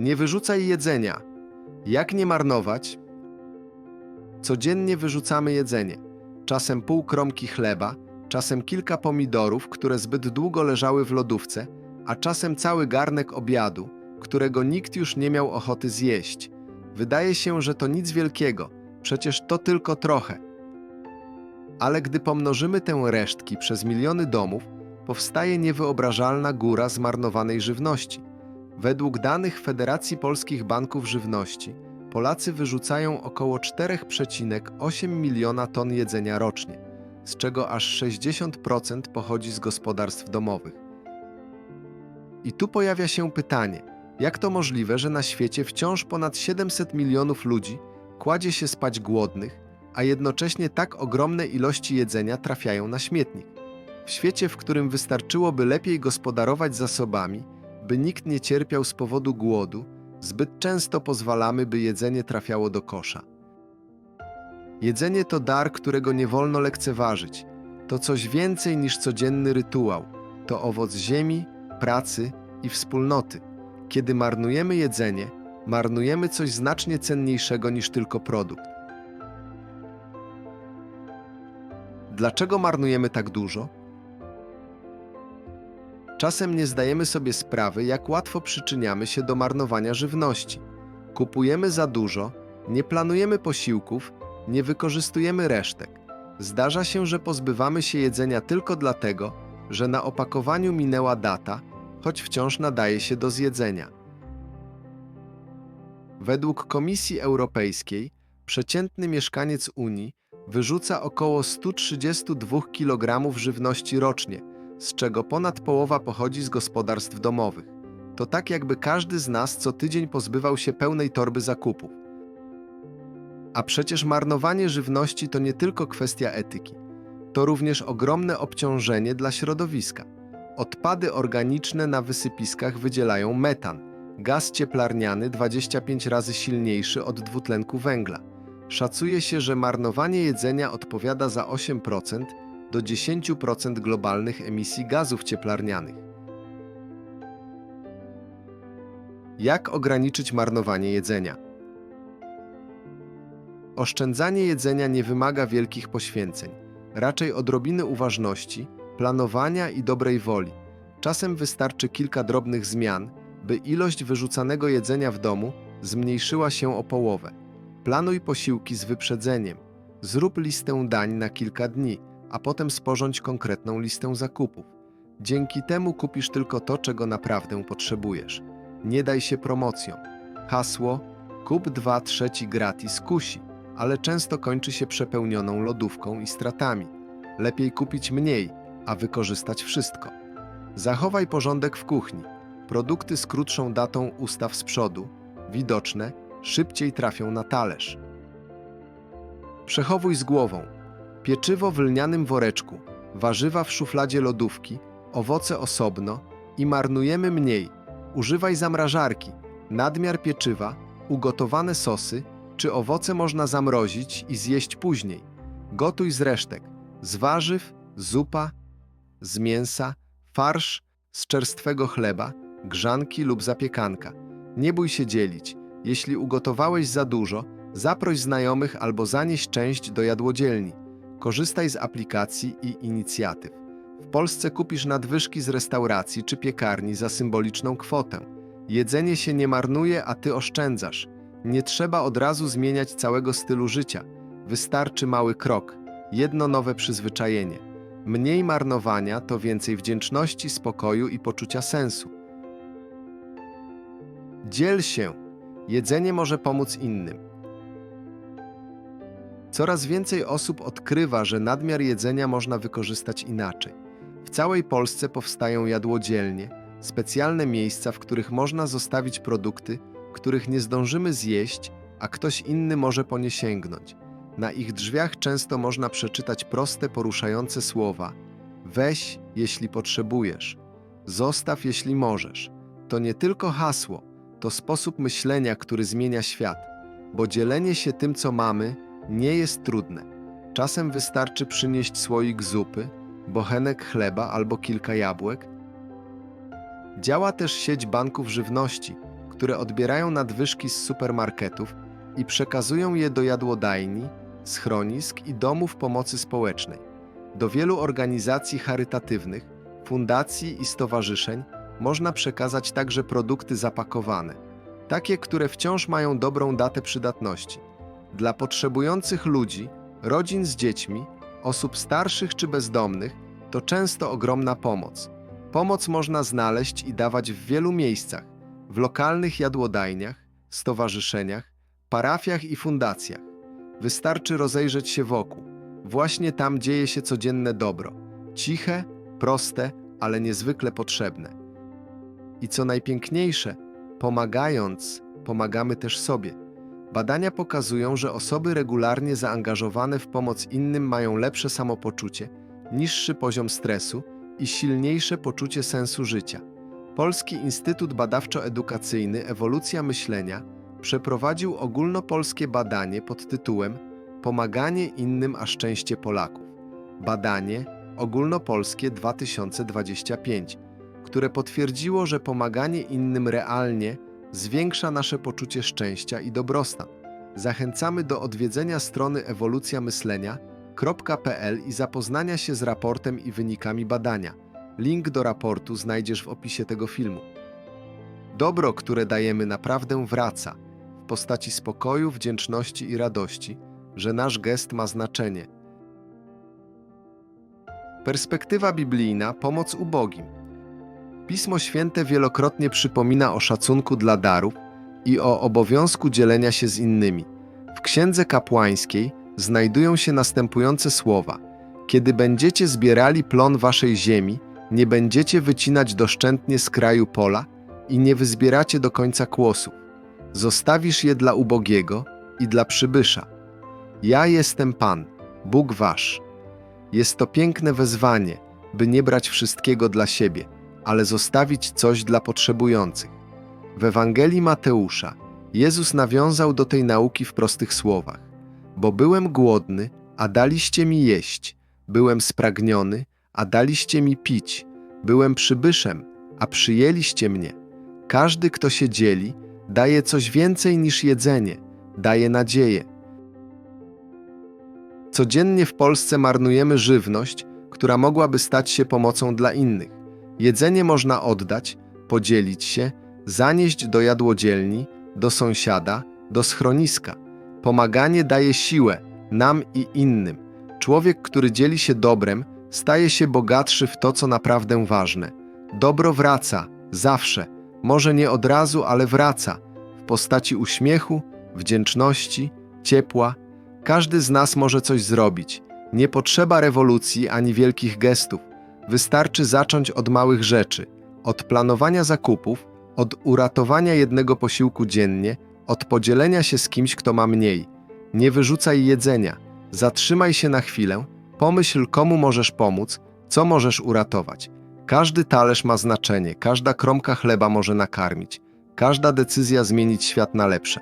Nie wyrzucaj jedzenia. Jak nie marnować? Codziennie wyrzucamy jedzenie. Czasem pół kromki chleba, czasem kilka pomidorów, które zbyt długo leżały w lodówce, a czasem cały garnek obiadu, którego nikt już nie miał ochoty zjeść. Wydaje się, że to nic wielkiego, przecież to tylko trochę. Ale gdy pomnożymy tę resztki przez miliony domów, powstaje niewyobrażalna góra zmarnowanej żywności. Według danych Federacji Polskich Banków Żywności, Polacy wyrzucają około 4,8 miliona ton jedzenia rocznie, z czego aż 60% pochodzi z gospodarstw domowych. I tu pojawia się pytanie, jak to możliwe, że na świecie wciąż ponad 700 milionów ludzi kładzie się spać głodnych, a jednocześnie tak ogromne ilości jedzenia trafiają na śmietnik? W świecie, w którym wystarczyłoby lepiej gospodarować zasobami, by nikt nie cierpiał z powodu głodu, zbyt często pozwalamy, by jedzenie trafiało do kosza. Jedzenie to dar, którego nie wolno lekceważyć. To coś więcej niż codzienny rytuał. To owoc ziemi, pracy i wspólnoty. Kiedy marnujemy jedzenie, marnujemy coś znacznie cenniejszego niż tylko produkt. Dlaczego marnujemy tak dużo? Czasem nie zdajemy sobie sprawy, jak łatwo przyczyniamy się do marnowania żywności. Kupujemy za dużo, nie planujemy posiłków, nie wykorzystujemy resztek. Zdarza się, że pozbywamy się jedzenia tylko dlatego, że na opakowaniu minęła data, choć wciąż nadaje się do zjedzenia. Według Komisji Europejskiej przeciętny mieszkaniec Unii wyrzuca około 132 kg żywności rocznie, z czego ponad połowa pochodzi z gospodarstw domowych. To tak, jakby każdy z nas co tydzień pozbywał się pełnej torby zakupów. A przecież marnowanie żywności to nie tylko kwestia etyki, to również ogromne obciążenie dla środowiska. Odpady organiczne na wysypiskach wydzielają metan, gaz cieplarniany 25 razy silniejszy od dwutlenku węgla. Szacuje się, że marnowanie jedzenia odpowiada za 8% do 10% globalnych emisji gazów cieplarnianych. Jak ograniczyć marnowanie jedzenia? Oszczędzanie jedzenia nie wymaga wielkich poświęceń, raczej odrobiny uważności, planowania i dobrej woli. Czasem wystarczy kilka drobnych zmian, by ilość wyrzucanego jedzenia w domu zmniejszyła się o połowę. Planuj posiłki z wyprzedzeniem. Zrób listę dań na kilka dni, a potem sporządź konkretną listę zakupów. Dzięki temu kupisz tylko to, czego naprawdę potrzebujesz. Nie daj się promocjom. Hasło kup 2 trzeci gratis kusi, ale często kończy się przepełnioną lodówką i stratami. Lepiej kupić mniej, a wykorzystać wszystko. Zachowaj porządek w kuchni. Produkty z krótszą datą ustaw z przodu, widoczne, szybciej trafią na talerz. Przechowuj z głową. Pieczywo w lnianym woreczku, warzywa w szufladzie lodówki, owoce osobno i marnujemy mniej. Używaj zamrażarki, nadmiar pieczywa, ugotowane sosy czy owoce można zamrozić i zjeść później. Gotuj z resztek, z warzyw, zupa, z mięsa, farsz, z czerstwego chleba, grzanki lub zapiekanka. Nie bój się dzielić. Jeśli ugotowałeś za dużo, zaproś znajomych albo zanieś część do jadłodzielni. Korzystaj z aplikacji i inicjatyw. W Polsce kupisz nadwyżki z restauracji czy piekarni za symboliczną kwotę. Jedzenie się nie marnuje, a ty oszczędzasz. Nie trzeba od razu zmieniać całego stylu życia. Wystarczy mały krok, jedno nowe przyzwyczajenie. Mniej marnowania to więcej wdzięczności, spokoju i poczucia sensu. Dziel się. Jedzenie może pomóc innym. Coraz więcej osób odkrywa, że nadmiar jedzenia można wykorzystać inaczej. W całej Polsce powstają jadłodzielnie, specjalne miejsca, w których można zostawić produkty, których nie zdążymy zjeść, a ktoś inny może po nie sięgnąć. Na ich drzwiach często można przeczytać proste, poruszające słowa: Weź, jeśli potrzebujesz, zostaw, jeśli możesz. To nie tylko hasło, to sposób myślenia, który zmienia świat, bo dzielenie się tym, co mamy, nie jest trudne. Czasem wystarczy przynieść słoik zupy, bochenek chleba albo kilka jabłek. Działa też sieć banków żywności, które odbierają nadwyżki z supermarketów i przekazują je do jadłodajni, schronisk i domów pomocy społecznej, do wielu organizacji charytatywnych, fundacji i stowarzyszeń można przekazać także produkty zapakowane, takie, które wciąż mają dobrą datę przydatności. Dla potrzebujących ludzi, rodzin z dziećmi, osób starszych czy bezdomnych to często ogromna pomoc. Pomoc można znaleźć i dawać w wielu miejscach w lokalnych jadłodajniach, stowarzyszeniach, parafiach i fundacjach. Wystarczy rozejrzeć się wokół. Właśnie tam dzieje się codzienne dobro. Ciche, proste, ale niezwykle potrzebne. I co najpiękniejsze, pomagając, pomagamy też sobie. Badania pokazują, że osoby regularnie zaangażowane w pomoc innym mają lepsze samopoczucie, niższy poziom stresu i silniejsze poczucie sensu życia. Polski Instytut Badawczo-Edukacyjny Ewolucja Myślenia przeprowadził ogólnopolskie badanie pod tytułem Pomaganie innym a szczęście Polaków. Badanie ogólnopolskie 2025, które potwierdziło, że pomaganie innym realnie zwiększa nasze poczucie szczęścia i dobrostan. Zachęcamy do odwiedzenia strony ewolucjamyślenia.pl i zapoznania się z raportem i wynikami badania. Link do raportu znajdziesz w opisie tego filmu. Dobro, które dajemy, naprawdę wraca w postaci spokoju, wdzięczności i radości, że nasz gest ma znaczenie. Perspektywa biblijna pomoc ubogim. Pismo Święte wielokrotnie przypomina o szacunku dla darów i o obowiązku dzielenia się z innymi. W Księdze Kapłańskiej znajdują się następujące słowa: Kiedy będziecie zbierali plon waszej ziemi, nie będziecie wycinać doszczętnie z kraju pola i nie wyzbieracie do końca kłosów. Zostawisz je dla ubogiego i dla przybysza. Ja jestem Pan, Bóg wasz. Jest to piękne wezwanie, by nie brać wszystkiego dla siebie, ale zostawić coś dla potrzebujących. W Ewangelii Mateusza Jezus nawiązał do tej nauki w prostych słowach: Bo byłem głodny, a daliście mi jeść, byłem spragniony, a daliście mi pić, byłem przybyszem, a przyjęliście mnie. Każdy, kto się dzieli, daje coś więcej niż jedzenie, daje nadzieję. Codziennie w Polsce marnujemy żywność, która mogłaby stać się pomocą dla innych. Jedzenie można oddać, podzielić się, zanieść do jadłodzielni, do sąsiada, do schroniska. Pomaganie daje siłę nam i innym. Człowiek, który dzieli się dobrem, staje się bogatszy w to, co naprawdę ważne. Dobro wraca, zawsze, może nie od razu, ale wraca w postaci uśmiechu, wdzięczności, ciepła. Każdy z nas może coś zrobić. Nie potrzeba rewolucji ani wielkich gestów. Wystarczy zacząć od małych rzeczy, od planowania zakupów, od uratowania jednego posiłku dziennie, od podzielenia się z kimś, kto ma mniej. Nie wyrzucaj jedzenia. Zatrzymaj się na chwilę, pomyśl, komu możesz pomóc, co możesz uratować. Każdy talerz ma znaczenie, każda kromka chleba może nakarmić, każda decyzja zmienić świat na lepsze.